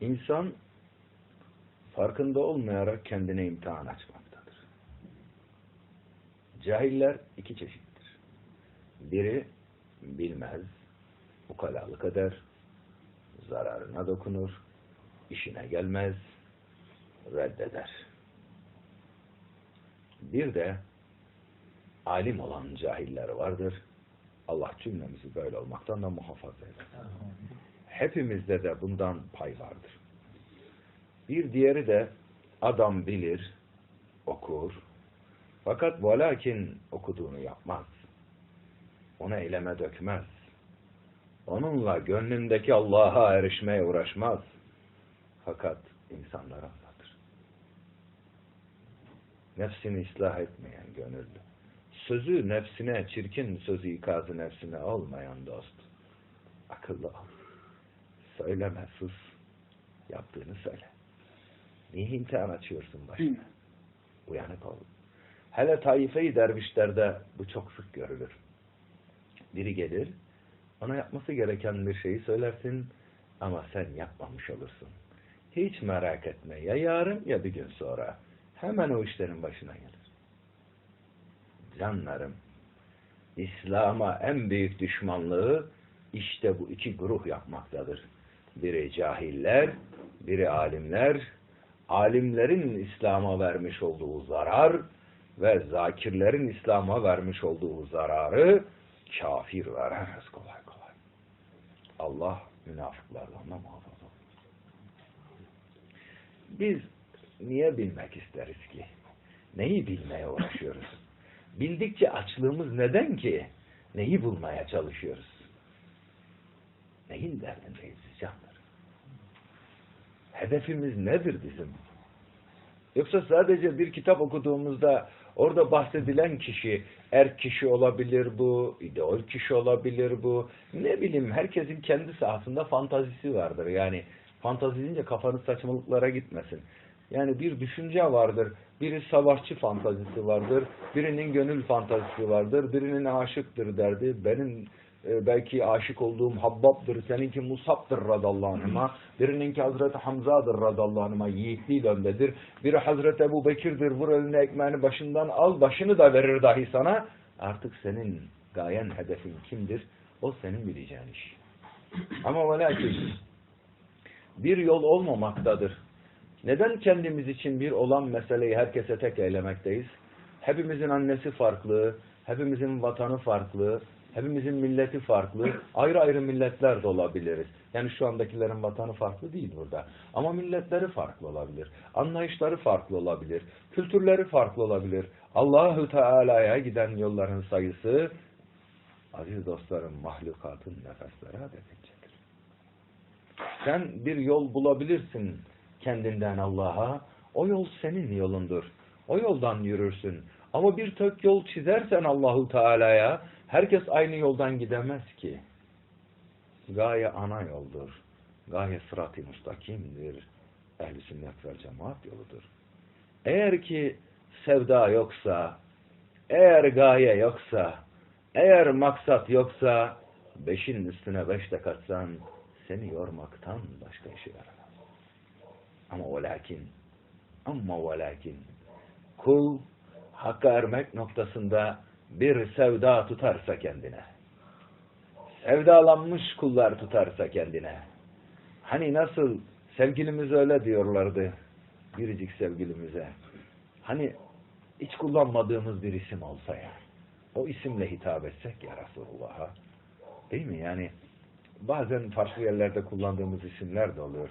İnsan farkında olmayarak kendine imtihan açmaktadır. Cahiller iki çeşittir. Biri bilmez, ukalalık eder, zararına dokunur, işine gelmez, reddeder. Bir de alim olan cahiller vardır. Allah cümlemizi böyle olmaktan da muhafaza eder. Hepimizde de bundan pay vardır. Bir diğeri de adam bilir, okur. Fakat velakin okuduğunu yapmaz. Onu eyleme dökmez. Onunla gönlündeki Allah'a erişmeye uğraşmaz. Fakat insanlara anlatır. Nefsini ıslah etmeyen gönüllü. Sözü nefsine, çirkin sözü ikazı nefsine olmayan dost. Akıllı ol. Söyleme, sus. Yaptığını söyle. Niye imtihan açıyorsun başına? Uyanık ol. Hele taife-i dervişlerde bu çok sık görülür. Biri gelir, ona yapması gereken bir şeyi söylersin ama sen yapmamış olursun. Hiç merak etme. Ya yarın ya bir gün sonra. Hemen o işlerin başına gelir. Canlarım, İslam'a en büyük düşmanlığı işte bu iki grup yapmaktadır. Biri cahiller, biri alimler. Alimlerin İslam'a vermiş olduğu zarar ve zakirlerin İslam'a vermiş olduğu zararı kafir veremez kolay kolay. Allah münafıklardan da muhafaza. Biz niye bilmek isteriz ki? Neyi bilmeye uğraşıyoruz? Bildikçe açlığımız neden ki? Neyi bulmaya çalışıyoruz? Neyin derdindeyiz? Hedefimiz nedir bizim? Yoksa sadece bir kitap okuduğumuzda orada bahsedilen kişi, erk kişi olabilir bu, ideol kişi olabilir bu. Ne bileyim herkesin kendi sahasında fantazisi vardır. Yani fantazi deyince kafanız saçmalıklara gitmesin. Yani bir düşünce vardır. Biri savaşçı fantazisi vardır. Birinin gönül fantazisi vardır. Birinin aşıktır derdi. Benim e, belki aşık olduğum Habbab'dır. Seninki Musab'dır radallahu anh'a. Birininki Hazreti Hamza'dır radallahu anh'a. Yiğitliği öndedir. Biri Hazreti Ebu Bekir'dir. Vur eline ekmeğini başından al. Başını da verir dahi sana. Artık senin gayen hedefin kimdir? O senin bileceğin iş. Ama ve bir yol olmamaktadır. Neden kendimiz için bir olan meseleyi herkese tek eylemekteyiz? Hepimizin annesi farklı, hepimizin vatanı farklı, hepimizin milleti farklı, ayrı ayrı milletler de olabiliriz. Yani şu andakilerin vatanı farklı değil burada. Ama milletleri farklı olabilir, anlayışları farklı olabilir, kültürleri farklı olabilir. Allahu Teala'ya giden yolların sayısı, aziz dostlarım, mahlukatın nefesleri adetincedir. Sen bir yol bulabilirsin kendinden Allah'a. O yol senin yolundur. O yoldan yürürsün. Ama bir tek yol çizersen Allahu Teala'ya herkes aynı yoldan gidemez ki. Gaye ana yoldur. Gaye sırat-ı müstakimdir. Ehl-i sünnet vel cemaat yoludur. Eğer ki sevda yoksa, eğer gaye yoksa, eğer maksat yoksa, beşin üstüne beş de katsan, seni yormaktan başka işe yaramaz. Ama o lakin, ama o lakin, kul hakka ermek noktasında bir sevda tutarsa kendine, sevdalanmış kullar tutarsa kendine, hani nasıl sevgilimiz öyle diyorlardı, biricik sevgilimize, hani hiç kullanmadığımız bir isim olsa ya, o isimle hitap etsek ya Resulullah'a, değil mi? Yani bazen farklı yerlerde kullandığımız isimler de oluyor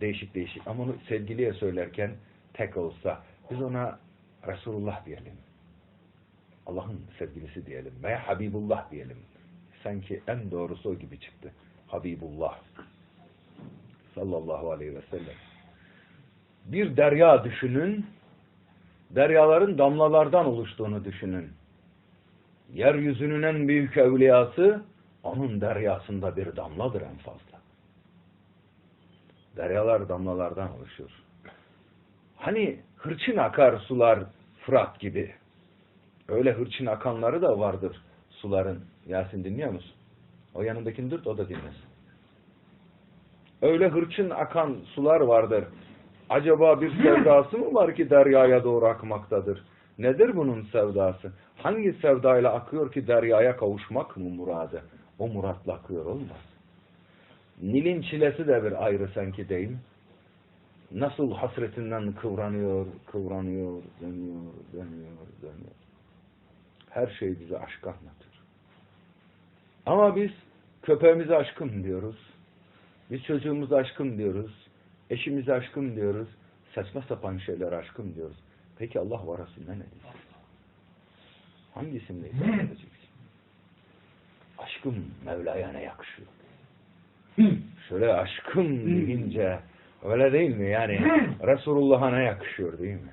değişik değişik. Ama onu sevgiliye söylerken tek olsa biz ona Resulullah diyelim. Allah'ın sevgilisi diyelim. Veya Habibullah diyelim. Sanki en doğrusu o gibi çıktı. Habibullah. Sallallahu aleyhi ve sellem. Bir derya düşünün. Deryaların damlalardan oluştuğunu düşünün. Yeryüzünün en büyük evliyası onun deryasında bir damladır en fazla. Deryalar damlalardan oluşur. Hani hırçın akar sular Fırat gibi. Öyle hırçın akanları da vardır suların. Yasin dinliyor musun? O yanındakini dürt o da dinlesin. Öyle hırçın akan sular vardır. Acaba bir sevdası mı var ki deryaya doğru akmaktadır? Nedir bunun sevdası? Hangi sevdayla akıyor ki deryaya kavuşmak mı muradı? O muratla akıyor olmaz. Nil'in çilesi de bir ayrı sanki değil mi? Nasıl hasretinden kıvranıyor, kıvranıyor, dönüyor, dönüyor, dönüyor. Her şey bize aşk anlatır. Ama biz köpeğimize aşkım diyoruz. Biz çocuğumuza aşkım diyoruz. Eşimize aşkım diyoruz. Saçma sapan şeyler aşkım diyoruz. Peki Allah var ne diyecek? Hangisini ifade edeceksin? Aşkım Mevla'ya ne yakışıyor? Şöyle aşkım deyince öyle değil mi? Yani Resulullah'a ne yakışıyor değil mi?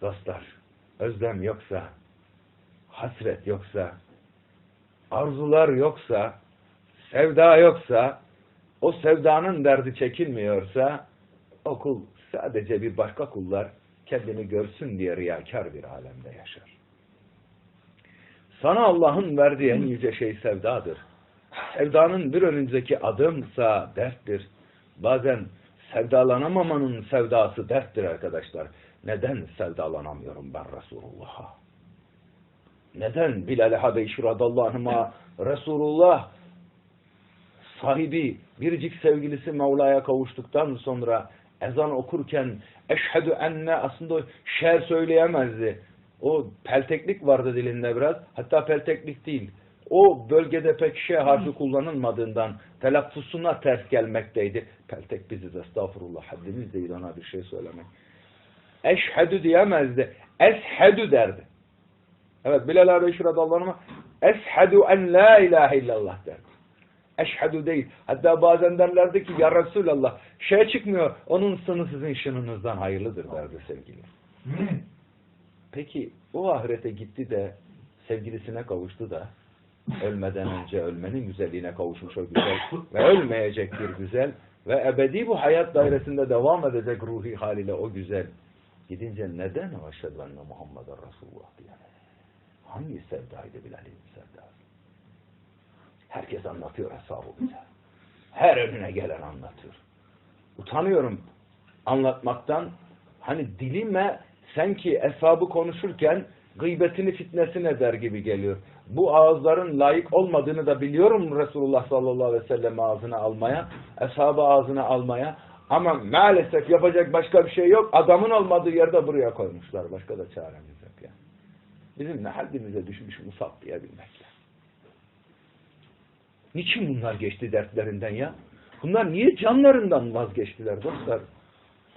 Dostlar, özlem yoksa, hasret yoksa, arzular yoksa, sevda yoksa, o sevdanın derdi çekilmiyorsa, o kul sadece bir başka kullar kendini görsün diye riyakar bir alemde yaşar. Sana Allah'ın verdiği en yüce şey sevdadır. Sevdanın bir önündeki adımsa derttir. Bazen sevdalanamamanın sevdası derttir arkadaşlar. Neden sevdalanamıyorum ben Resulullah'a? Neden Bilal-i Habeşi radallahu anh'a Resulullah sahibi biricik sevgilisi Mevla'ya kavuştuktan sonra ezan okurken eşhedü enne aslında şer söyleyemezdi. O pelteklik vardı dilinde biraz. Hatta pelteklik değil. O bölgede pek şey harfi kullanılmadığından telaffuzuna ters gelmekteydi. Peltek biziz estağfurullah. Haddimiz değil ona bir şey söylemek. Eşhedü diyemezdi. Eshedü derdi. Evet Bilal Habeşi radallahu anh'a Eshedü en la ilahe illallah derdi. Eşhedü değil. Hatta bazen derlerdi ki ya Resulallah şey çıkmıyor. Onun sını sizin şınınızdan hayırlıdır derdi sevgili. Peki o ahirete gitti de sevgilisine kavuştu da ölmeden önce ölmenin güzelliğine kavuşmuş o güzel ve ölmeyecek bir güzel ve ebedi bu hayat dairesinde devam edecek ruhi haliyle o güzel. Gidince neden o eşhedü enne Muhammeden Resulullah diye? Hangi sevdaydı Bilal'in sevdası? Herkes anlatıyor hesabı bize. Her önüne gelen anlatıyor. Utanıyorum anlatmaktan. Hani dilime sanki hesabı konuşurken gıybetini fitnesini eder gibi geliyor. Bu ağızların layık olmadığını da biliyorum Resulullah sallallahu aleyhi ve sellem ağzına almaya, eshabı ağzına almaya. Ama maalesef yapacak başka bir şey yok. Adamın olmadığı yerde buraya koymuşlar. Başka da çaremiz yok yani. Bizim ne haddimize düşmüş Musab diyebilmekle. Niçin bunlar geçti dertlerinden ya? Bunlar niye canlarından vazgeçtiler dostlar?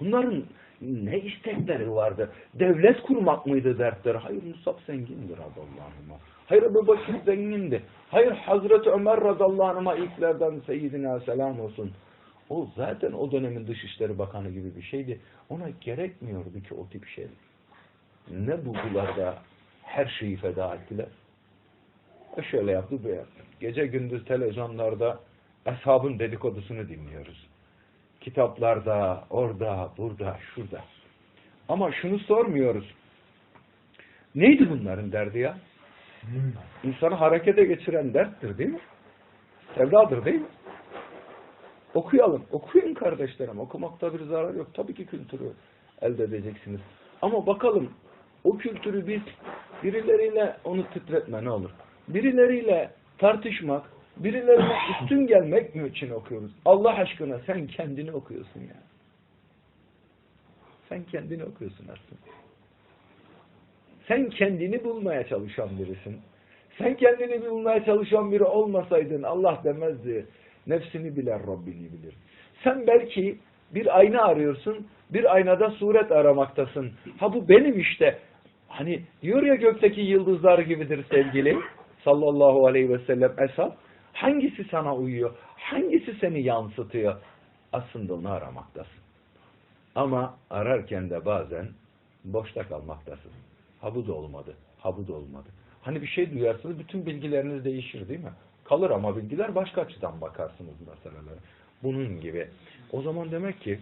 Bunların ne istekleri vardı? Devlet kurmak mıydı dertleri? Hayır Musab zengindir radallahu Hayır Ebu Bakır zengindi. Hayır Hazreti Ömer radallahu anh'a ilklerden seyyidina selam olsun. O zaten o dönemin Dışişleri Bakanı gibi bir şeydi. Ona gerekmiyordu ki o tip şey. Ne buldular da her şeyi feda ettiler? E şöyle yaptı, bu yaptı. Gece gündüz televizyonlarda eshabın dedikodusunu dinliyoruz. Kitaplarda, orada, burada, şurada. Ama şunu sormuyoruz. Neydi bunların derdi ya? İnsanı harekete geçiren derttir değil mi? Sevdadır değil mi? Okuyalım. Okuyun kardeşlerim. Okumakta bir zarar yok. Tabii ki kültürü elde edeceksiniz. Ama bakalım o kültürü biz birileriyle onu titretme ne olur. Birileriyle tartışmak, birilerine üstün gelmek mi için okuyoruz? Allah aşkına sen kendini okuyorsun ya. Sen kendini okuyorsun aslında. Sen kendini bulmaya çalışan birisin. Sen kendini bulmaya çalışan biri olmasaydın Allah demezdi. Nefsini bilen Rabbini bilir. Sen belki bir ayna arıyorsun, bir aynada suret aramaktasın. Ha bu benim işte. Hani diyor ya gökteki yıldızlar gibidir sevgili sallallahu aleyhi ve sellem esas. Hangisi sana uyuyor? Hangisi seni yansıtıyor? Aslında onu aramaktasın. Ama ararken de bazen boşta kalmaktasın. Ha bu da olmadı, ha bu da olmadı. Hani bir şey duyarsınız bütün bilgileriniz değişir değil mi? Kalır ama bilgiler başka açıdan bakarsınız meselelere. Bunun gibi. O zaman demek ki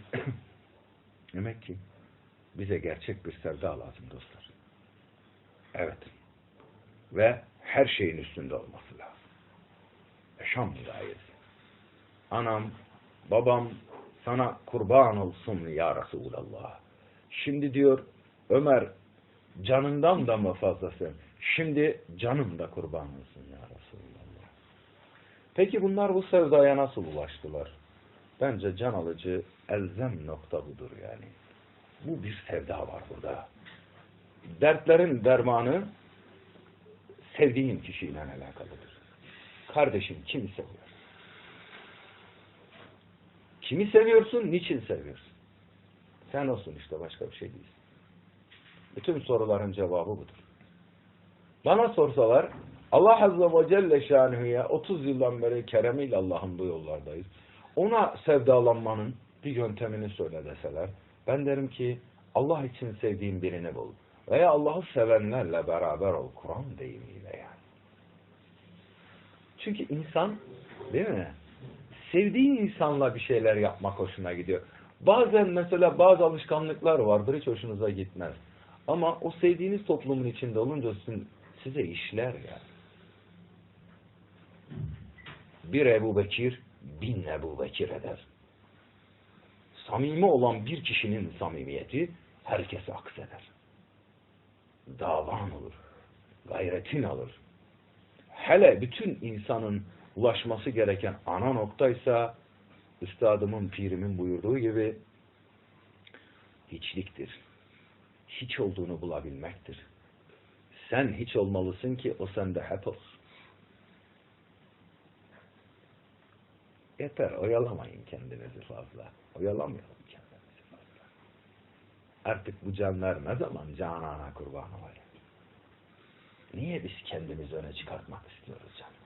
demek ki bize gerçek bir sevda lazım dostlar. Evet. Ve her şeyin üstünde olması Yaşam gayesi. anam, babam sana kurban olsun ya Resulallah. Şimdi diyor Ömer canından da mı fazlasın? Şimdi canım da kurban olsun ya Resulallah. Peki bunlar bu sevdaya nasıl ulaştılar? Bence can alıcı elzem nokta budur yani. Bu bir sevda var burada. Dertlerin dermanı sevdiğin kişiyle alakalıdır. Kardeşim kimi seviyor? Kimi seviyorsun, niçin seviyorsun? Sen olsun işte başka bir şey değil. Bütün soruların cevabı budur. Bana sorsalar Allah Azze ve Celle şanuhuya 30 yıldan beri keremiyle Allah'ın bu yollardayız. Ona sevdalanmanın bir yöntemini söyle deseler ben derim ki Allah için sevdiğin birini bul. Veya Allah'ı sevenlerle beraber ol. Kur'an deyimiyle yani. Çünkü insan değil mi? Sevdiğin insanla bir şeyler yapmak hoşuna gidiyor. Bazen mesela bazı alışkanlıklar vardır hiç hoşunuza gitmez. Ama o sevdiğiniz toplumun içinde olunca sizin- size işler yani. Bir Ebu Bekir bin Ebu Bekir eder. Samimi olan bir kişinin samimiyeti herkese akseder. Davan olur. Gayretin alır. Hele bütün insanın ulaşması gereken ana noktaysa üstadımın, pirimin buyurduğu gibi hiçliktir. Hiç olduğunu bulabilmektir. Sen hiç olmalısın ki o sende hep olsun. Yeter, oyalamayın kendinizi fazla. Oyalamayalım kendimizi fazla. Artık bu canlar ne zaman canana kurban olayım? Niye biz kendimizi öne çıkartmak istiyoruz canlar?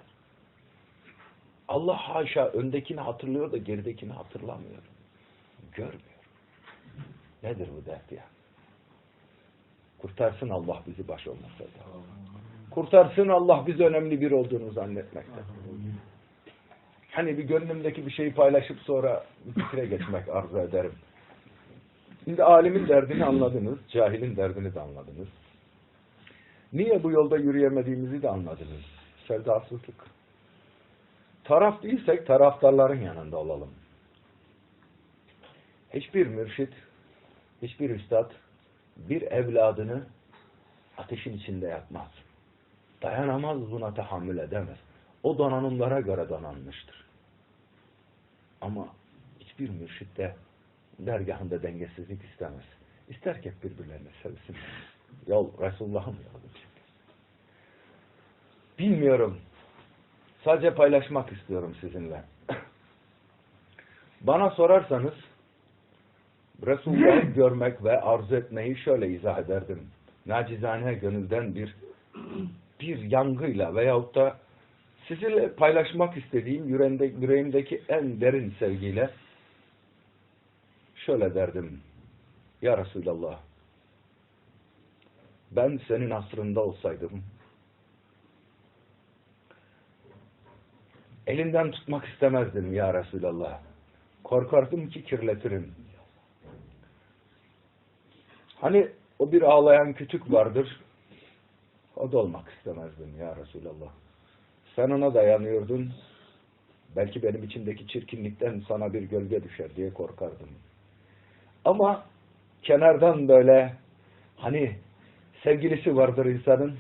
Allah haşa öndekini hatırlıyor da geridekini hatırlamıyor. Görmüyor. Nedir bu dert ya? Kurtarsın Allah bizi baş olmasa da. Kurtarsın Allah biz önemli bir olduğunu zannetmekten. Hani bir gönlümdeki bir şeyi paylaşıp sonra fikre geçmek arzu ederim. Şimdi alimin derdini anladınız, cahilin derdini de anladınız. Niye bu yolda yürüyemediğimizi de anladınız. Sevdasızlık. Taraf değilsek taraftarların yanında olalım. Hiçbir mürşit, hiçbir üstad bir evladını ateşin içinde yapmaz. Dayanamaz buna tahammül edemez. O donanımlara göre donanmıştır. Ama hiçbir mürşit de dergahında dengesizlik istemez. İster ki birbirlerini sevsin. Yol Resulullah'ın yoludur. Bilmiyorum. Sadece paylaşmak istiyorum sizinle. Bana sorarsanız Resulullah'ı görmek ve arzu etmeyi şöyle izah ederdim. Nacizane gönülden bir bir yangıyla veyahut da sizinle paylaşmak istediğim yüreğimde, yüreğimdeki en derin sevgiyle şöyle derdim. Ya Resulallah ben senin asrında olsaydım elinden tutmak istemezdim ya Resulallah. Korkardım ki kirletirim. Hani o bir ağlayan kütük vardır. O da olmak istemezdim ya Resulallah. Sen ona dayanıyordun. Belki benim içimdeki çirkinlikten sana bir gölge düşer diye korkardım. Ama kenardan böyle hani sevgilisi vardır insanın.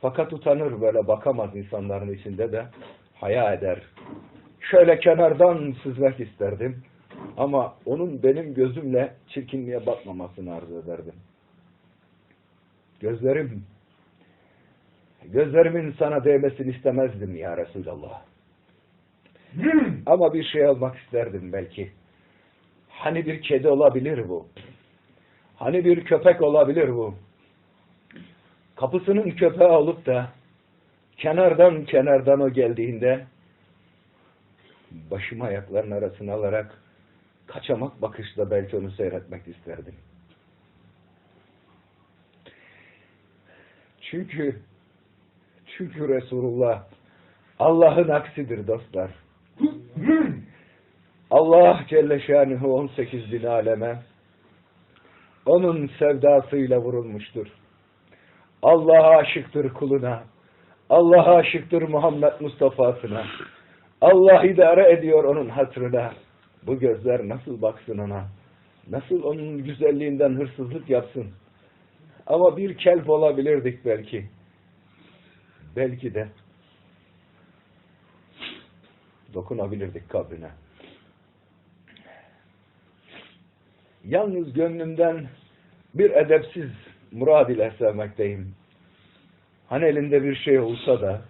Fakat utanır böyle bakamaz insanların içinde de haya eder. Şöyle kenardan süzmek isterdim. Ama onun benim gözümle çirkinliğe bakmamasını arzu ederdim. Gözlerim, gözlerimin sana değmesini istemezdim ya Resulallah. Ama bir şey almak isterdim belki. Hani bir kedi olabilir bu. Hani bir köpek olabilir bu. Kapısının köpeği olup da kenardan kenardan o geldiğinde başımı ayaklarının arasına alarak kaçamak bakışla belki onu seyretmek isterdim. Çünkü çünkü Resulullah Allah'ın aksidir dostlar. Allah Celle Şanuhu 18 bin aleme onun sevdasıyla vurulmuştur. Allah'a aşıktır kuluna. Allah'a aşıktır Muhammed Mustafa'sına. Allah idare ediyor onun hatırına. Bu gözler nasıl baksın ona? Nasıl onun güzelliğinden hırsızlık yapsın? Ama bir kelp olabilirdik belki. Belki de dokunabilirdik kabrine. Yalnız gönlümden bir edepsiz murad ile sevmekteyim. Hani elinde bir şey olsa da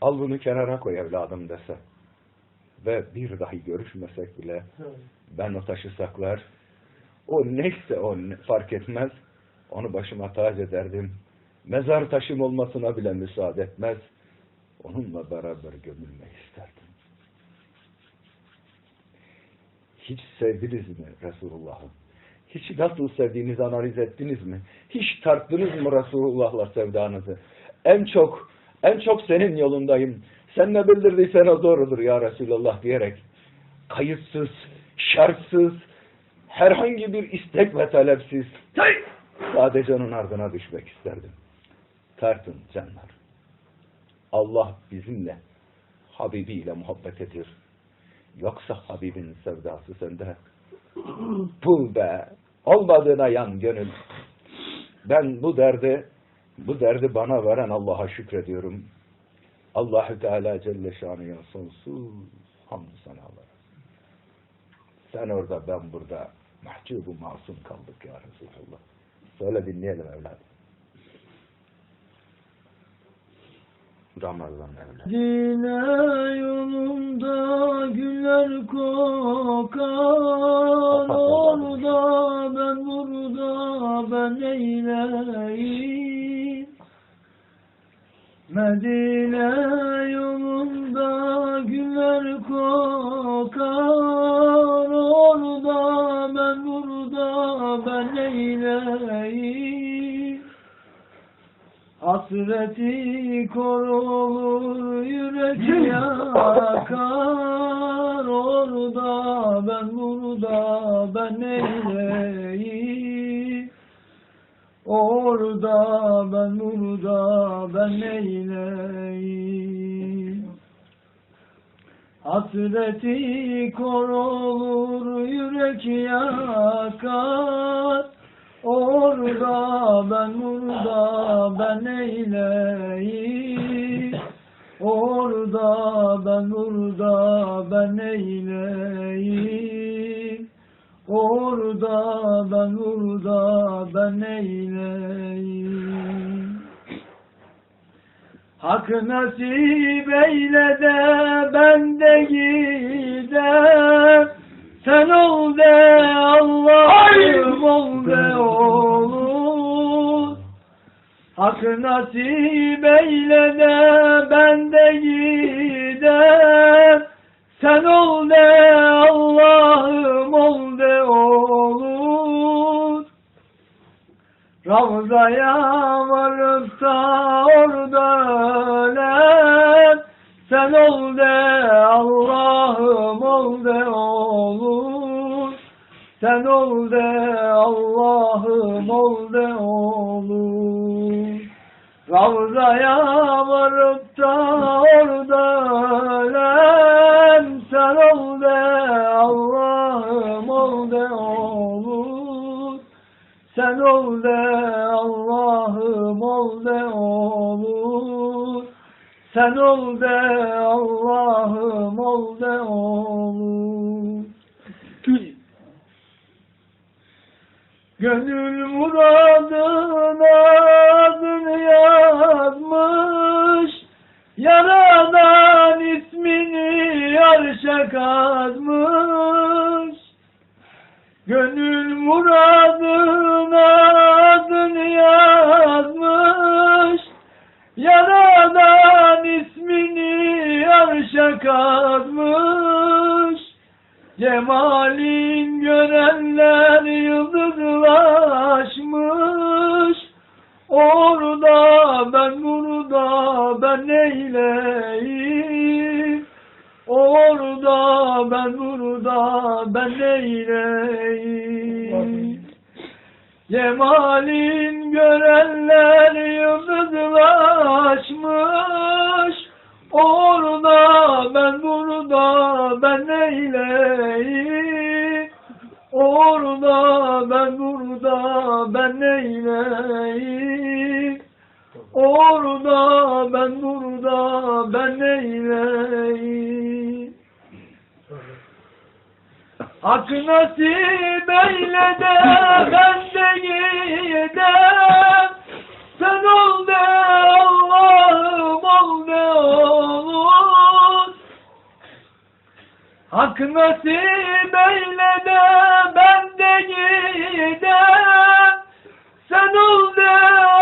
al bunu kenara koy evladım dese ve bir dahi görüşmesek bile ben o taşı saklar o neyse o fark etmez onu başıma tac ederdim. Mezar taşım olmasına bile müsaade etmez. Onunla beraber gömülmek isterdim. Hiç sevdiniz mi Resulullah'ı? Hiç nasıl sevdiğinizi analiz ettiniz mi? Hiç tarttınız mı Resulullah'la sevdanızı? En çok, en çok senin yolundayım. Sen ne bildirdiysen o doğrudur ya Resulullah diyerek kayıtsız, şartsız, herhangi bir istek ve talepsiz sadece onun ardına düşmek isterdim. Tartın canlar. Allah bizimle, Habibiyle muhabbet edir. Yoksa Habibin sevdası sende. Pul be! Olmadığına yan gönül. Ben bu derdi, bu derdi bana veren Allah'a şükrediyorum. Allahü Teala Celle Şanı'ya sonsuz hamdü senalar. Sen orada, ben burada. Mahcubu masum kaldık ya Resulallah. Söyle dinleyelim evladım. Ramazan evladım. Ben burada ben neyleyim? Hasreti kor olur yürek yakar. Orada ben burada ben neyleyim? Orada ben burada ben neyleyim Orada ben burada ben neyleyim? Hak nasip eyle de ben de gidem Sen ol de Allah'ım ol de olur. Hak nasip eyle de ben de gidem Sen ol de Allah'ım Ravzaya varıp da orada ölen. Sen ol de Allah'ım ol de olur. Sen ol de Allah'ım ol de olur. Ravzaya varıp da orada ölen Sen ol de Allah'ım ol de olur. Gönül muradına adını yazmış. Yaradan ismini arşa kazmış. Gönül muradına adını yazmış Yaradan ismini arşa kazmış. Cemalin görenler yıldızlaşmış. Orada ben burada ben neyleyim? Orada ben burada ben neyleyim? Cemalin görenler yıldızlaşmış Orada ben burada ben neyleyim? Orada ben burada ben neyleyim? Orada ben burada ben neyleyim? Hak nasip eyle de ben de gidem Sen ol de Allah'ım ol de olur. Hak nasip eyle de ben de gidem Sen ol de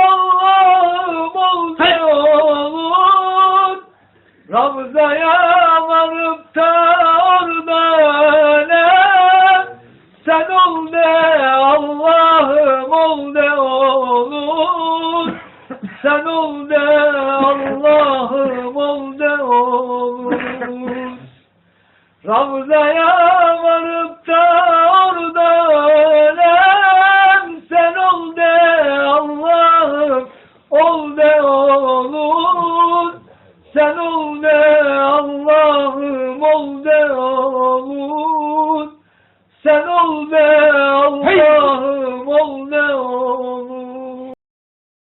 Allah'ım ol de olur. Ravzaya varıp da orada Sen ol de Allah'ım ol de olur. Ravzaya varıp da orada ölem. Sen ol de Allah'ım ol de olur. Sen ol de Allah'ım ol de olur. Sen ol de Allah'ım ol de olur.